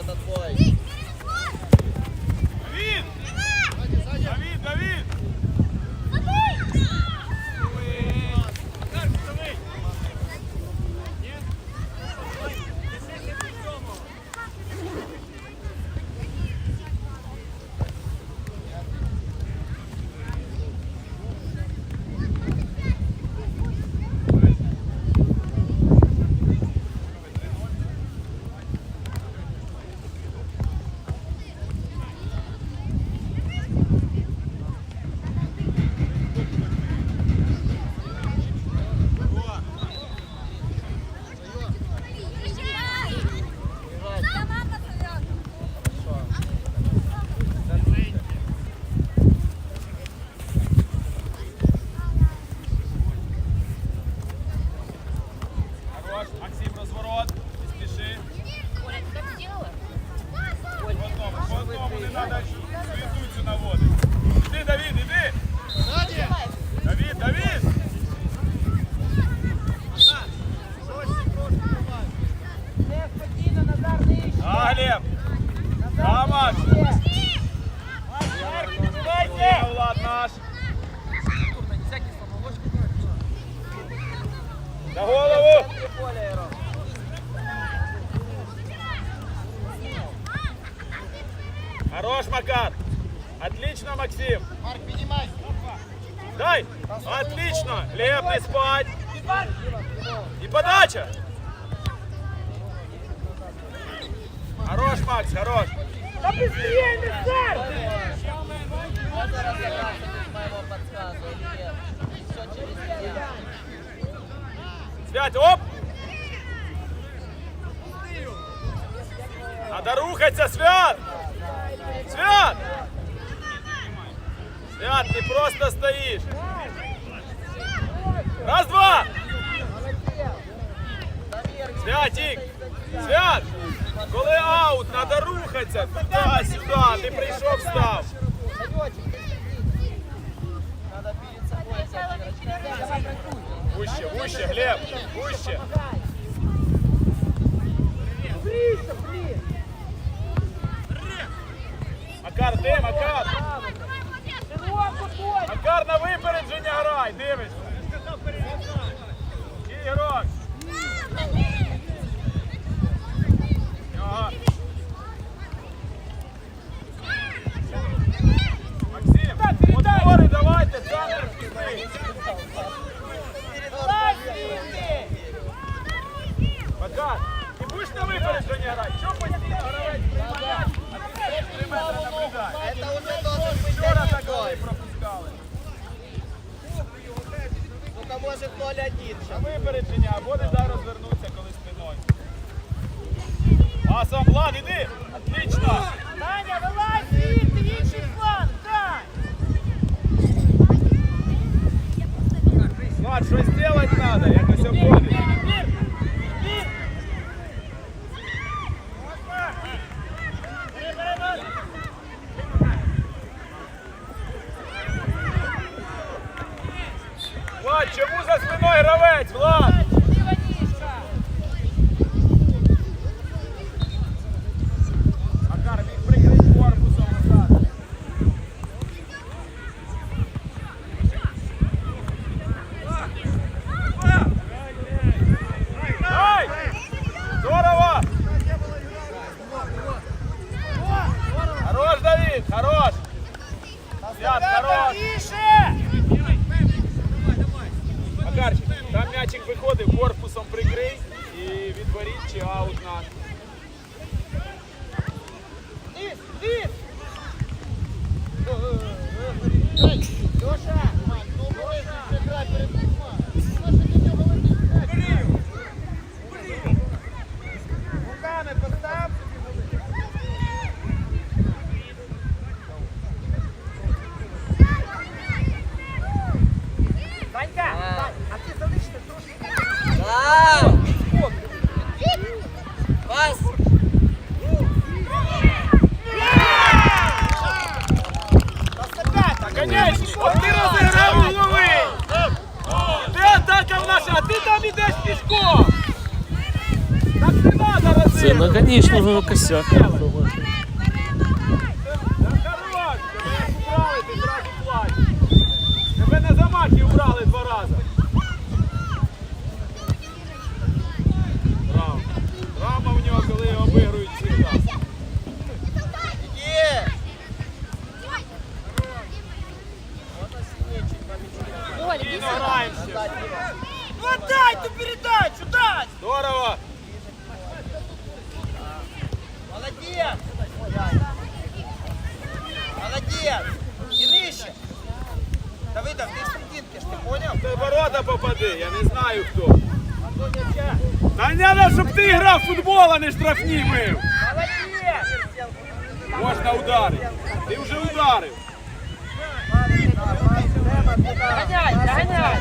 это твой. За голову! Хорош, Макар! Отлично, Максим! Марк, поднимай. Дай! Отлично! Не спать! И подача! Хорош, Макс, хорош! Можно разобраться без Свят, оп! Надо рухаться, Свят! Свят! Свят, ты просто стоишь! Раз, два! Святик! Свят! Коли аут, надо рухатися! Туди, сюди! Ти прийшов, став! Надо перед собой Вуще, вуще, Глеб! Вуще! Макар, де, Макар? Макар на випередження грай, дивишся. Ігрок. Ага. Максим, мотори грати? Що? А стоїш три метри наблюдай. Это уже должен быть Вчора так пропускали. Может 0-1 На випередження дай розвернутися, коли спиною. Пасом, Влад, іди! Отлично! Таня, вилазь звідти, в інший щось зробити треба, якось обходить. Конечно, косяк. Тебе на заматі убрали два рази. Рама. В нього, коли його обігрують всі раз. Отдай ту передачу, дай! Здорово! Молодец! Молодец! И нижче! Давидов, ты в серединке, ж ты понял? Ти ворота попади, я не знаю хто. Та не треба, щоб ти грав в футбол, а не штрафні мив. Молодец! Можна ударити. Ти вже ударив. Догоняй, догоняй!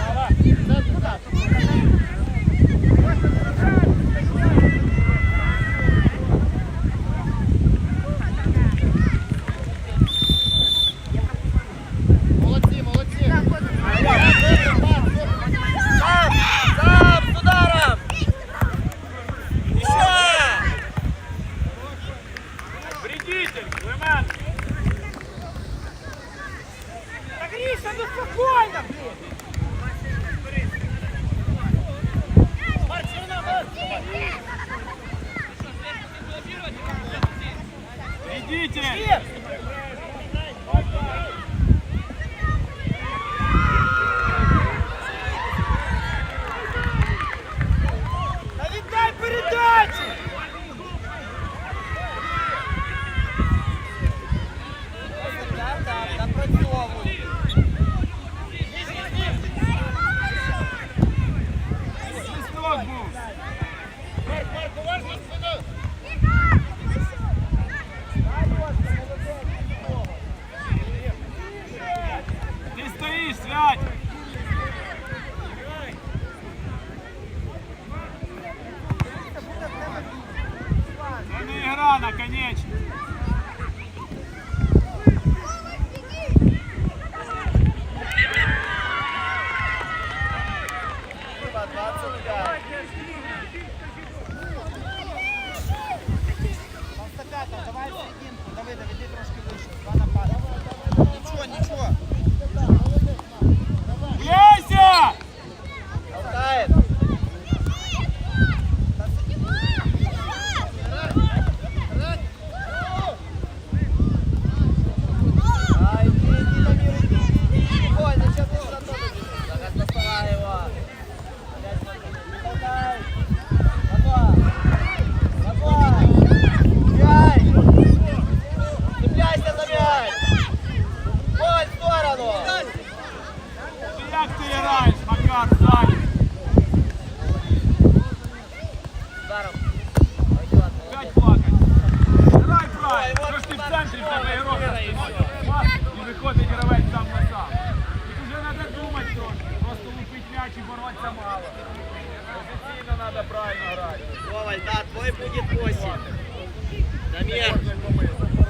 Дамир,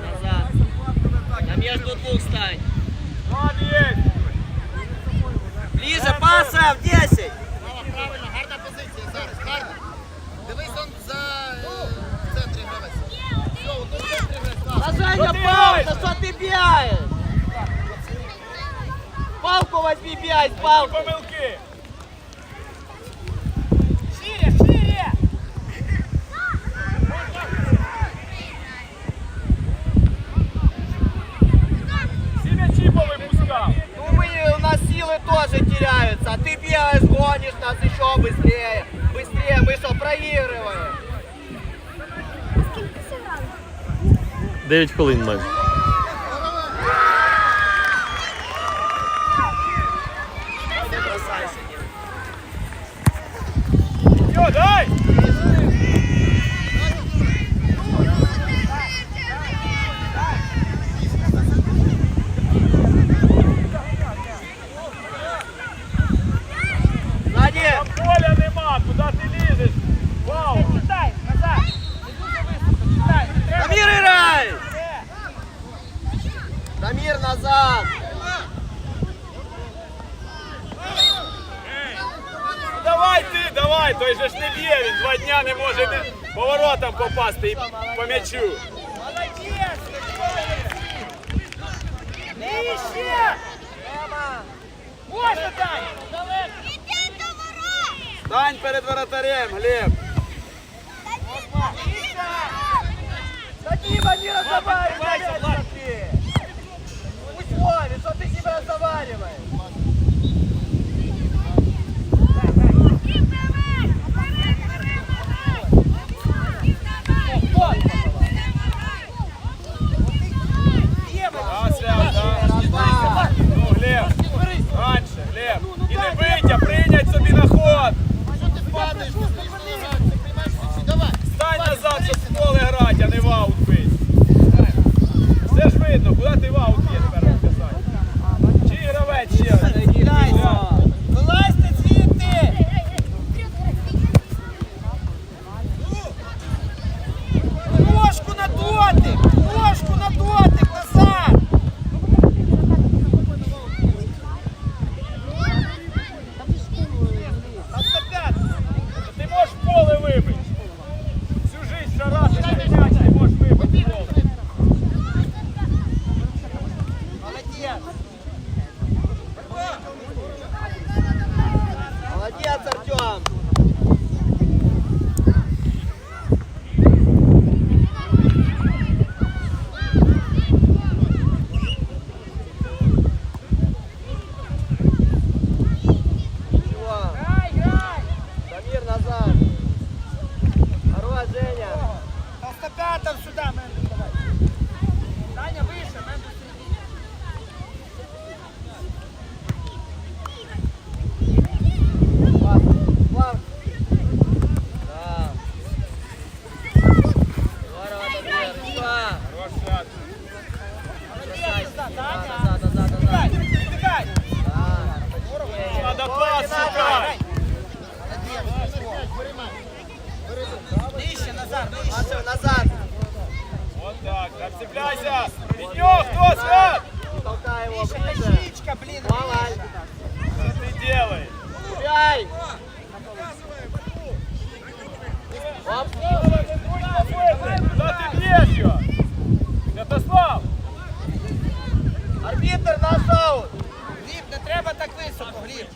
назад. На между двух стань. Ладно, є. Ближе, паса в 10. Правильно, гарна позиція зараз, гарна. Дивись он за е, в центрі гравець. Все, отут в центрі гравець. так. Да, Женя, ты палка, делаешь? что ты бьешь? Палку возьми, бей, палку. Помилки. Тоже теряются, а ты бегаешь, гонишь нас еще быстрее. Быстрее, мы что, проигрываем? 9 хвилин майже. Дай. Сзади! Там поля нема, куди ти лізеш? Вау. Читай, назад! Не дуже високо, читай, не треба. Дамир, играй! Е, Дамир, назад! Ну, Давай ти, давай, той же ж не б'є, він два дня не може не, Поворотом попасти і по м'ячу. Молодець! Нижче! Тема! Можна, Дань! Стань перед воротарем, Глеб. Такие они разговаривают, смотри! Пусть ловит, что ты с ним разговариваешь? Глеб, раньше, Глеб. І не бить, а прийнять собі на ход. Стань назад, щоб в поле грати, а не в аут бить. Все ж видно, куди ти в аут є тепер розказати. Чи гравець ще? Оп! Куда? Святослав! Арбітер наш аут! Гліб, не треба так високо, Гліб!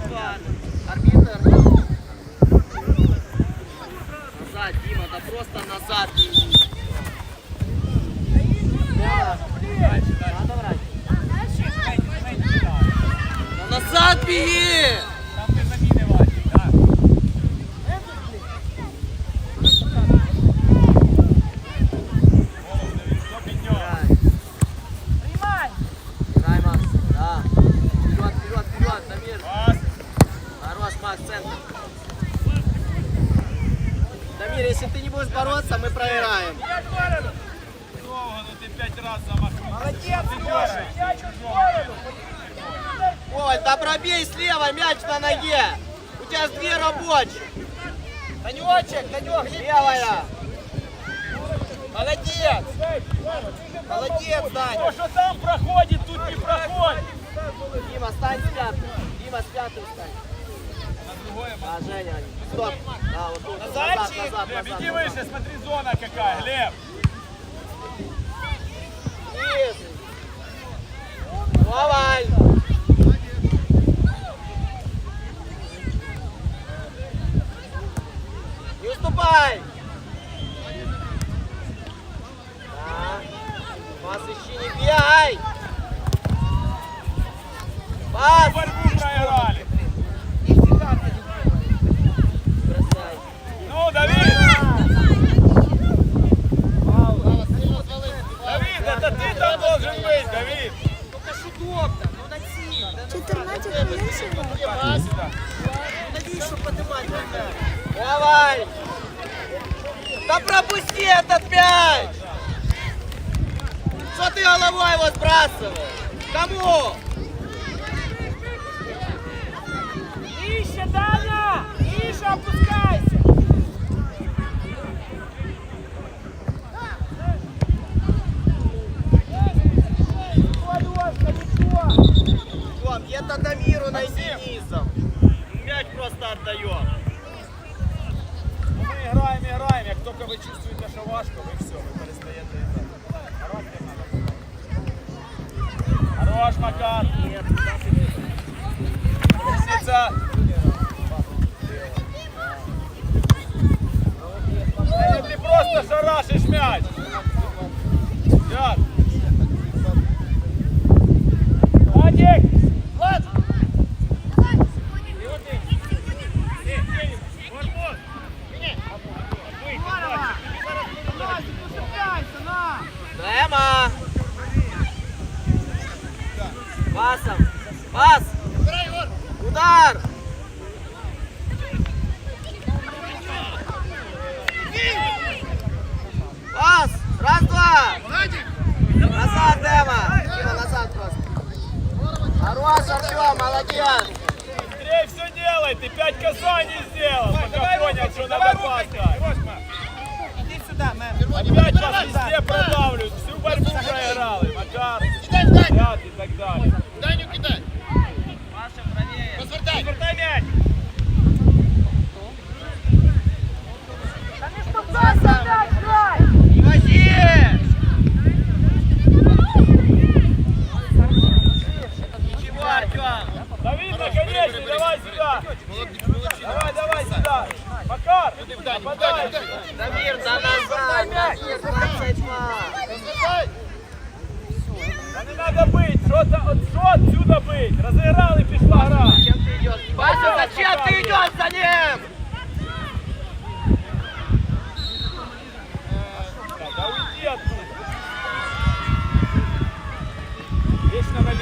Падаешь? Арбитр! Назад, Дима, да просто назад! Да. Надо врать. Да назад беги! Ж две рабочих. Танечек, Танек, Левая. Молодец! Молодец, То, Даня! що там проходить, тут не проходить. Дима, стань с пятым. Дима, с пятым стань. А, Женя, стоп. Да, вот тут. Назадчик. назад, Глеб, назад, иди назад. выше, смотри, зона какая, Глеб. Есть. Давай. Не уступай. Да. Пас ищи, не бегай. Пас. Борьбу проиграли. Бросай. Ну, Давид. Давид, это ты там должен быть, Давид. Ну ж удобно, ну на ціль! интернете Давай! Да пропусти этот мяч! Что ты головой его сбрасываешь? Кому? Нижче, Даня! Нижче опускайся! Тём, где-то Дамиру найди низом. Мяч просто отдаем Ми граємо, і граємо. Як тільки ви чувствуєте, що важко, ви все, ви перестаєте грати. Характер надо. Хорош, Макар. Умниця. Е, Ти просто шарашиш м'яч. Артем, молодец! Быстрее все делай, ты пять касаний сделал. Пока понял, что надо паска. Іди сюди, мем. Опять вас везде продавлю. Всю борьбу проиграли. Макар, Кидай, и так далее. Даню кидай! Паша, правее. Розвертай! Развертай мяч. Не вози! Ничего, Артем! Давид, наконечный, давай сюда. Давай, давай сюда. Макар, нападай. Дамир, да назад! Дамир, 22! Розвертай! Да не надо быть. Что-то, от- что отсюда быть? Разыграл и пішла гра. Зачем ты идешь? Вася, зачем ты идешь за ним? Да уйди оттуда. Вечно на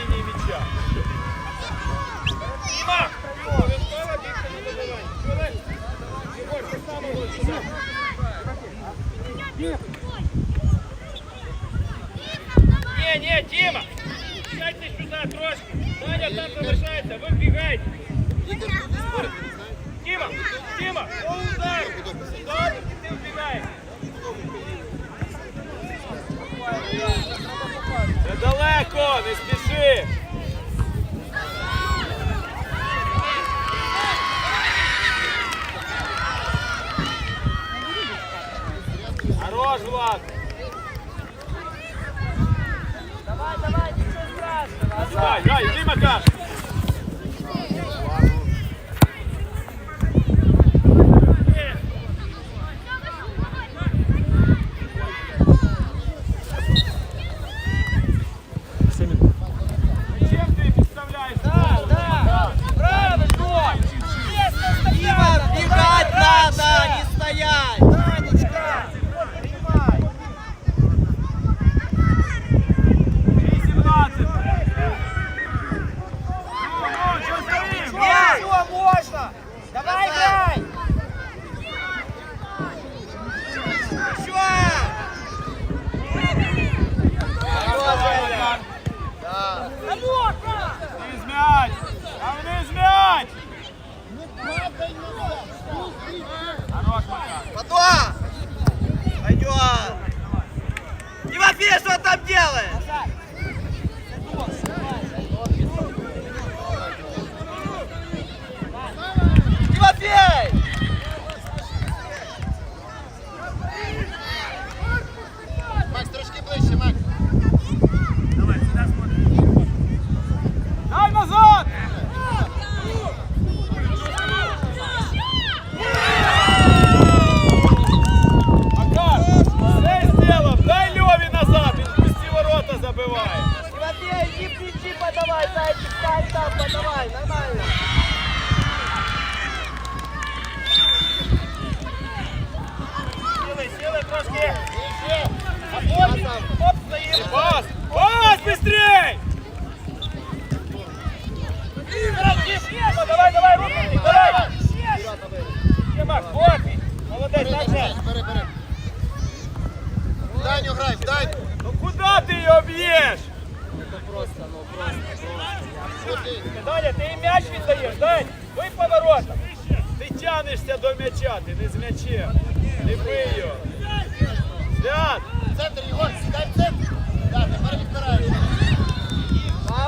Не, ні, Діма! Сядьте сюда трошки! Саня там залишається, вибігайте! Дима! Дима, По удару! Добре, ти вбігаєш! Це далеко, не спіши!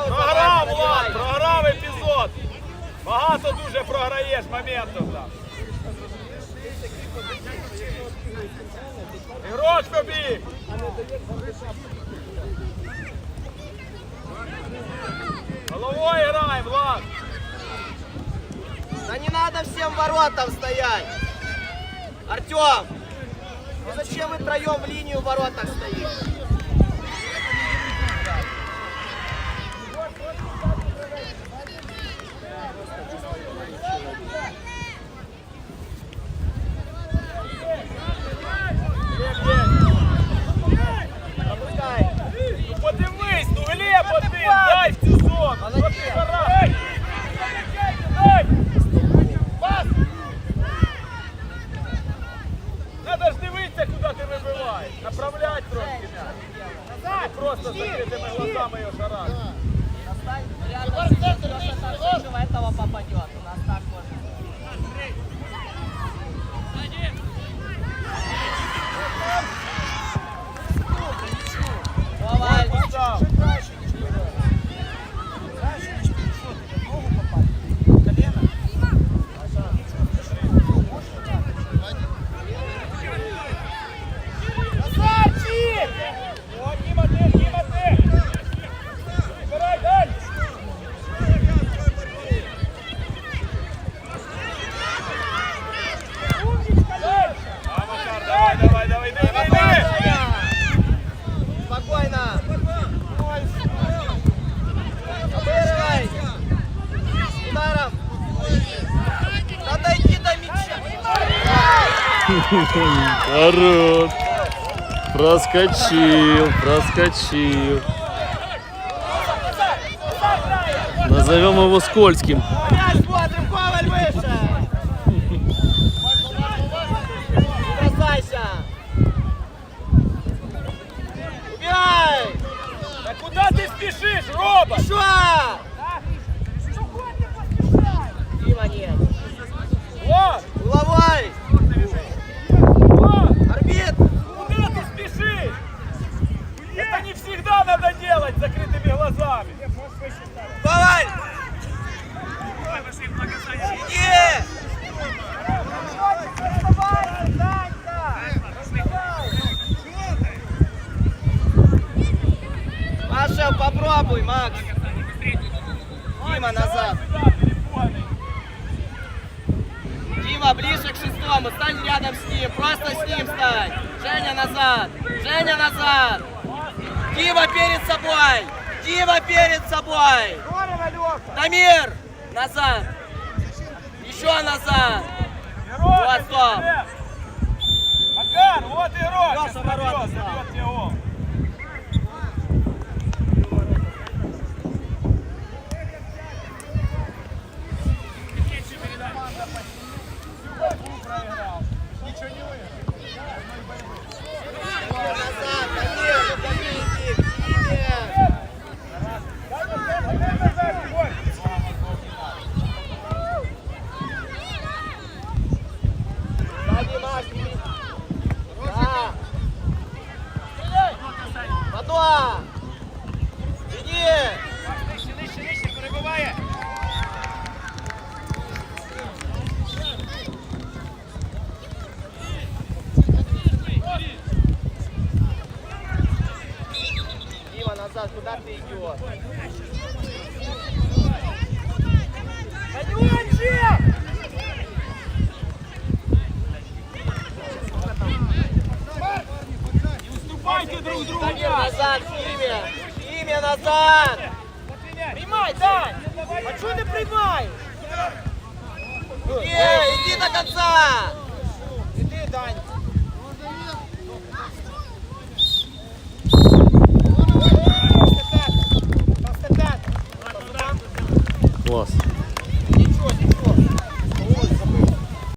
програв, Вань, Влад, забивай. програв епізод. Багато дуже програєш моментів там. Ігрочко біг. Головою грай, Влад. Да не надо всем воротам стоять. Артем, ну зачем вы троем в линию в воротах стоите? Хорош. Проскочил, проскочил. Назовем его скользким. Куда ты спешишь, робот? Шо? Дима нет. Вот, Головой. вот! Орбит. Куда ты спешишь? Это не всегда надо делать с закрытыми глазами. Коваль. Иди. Маша, попробуй, Макс. Дима, назад. Дима, ближе к шестому. Стань рядом с ним. Просто с ним стань. Женя, назад. Женя, назад. Дима перед собой. Дима перед собой. Дамир, назад. Еще назад. Вот, стоп. Макар, вот игрок. Лёша, сейчас ворота забьет, стал. забьет тебе гол. Назад, Дамир, Дамир, Дамир. Сзади, Макс, иди. Да. Подуа. Иди. Дима, назад, куда ты идешь?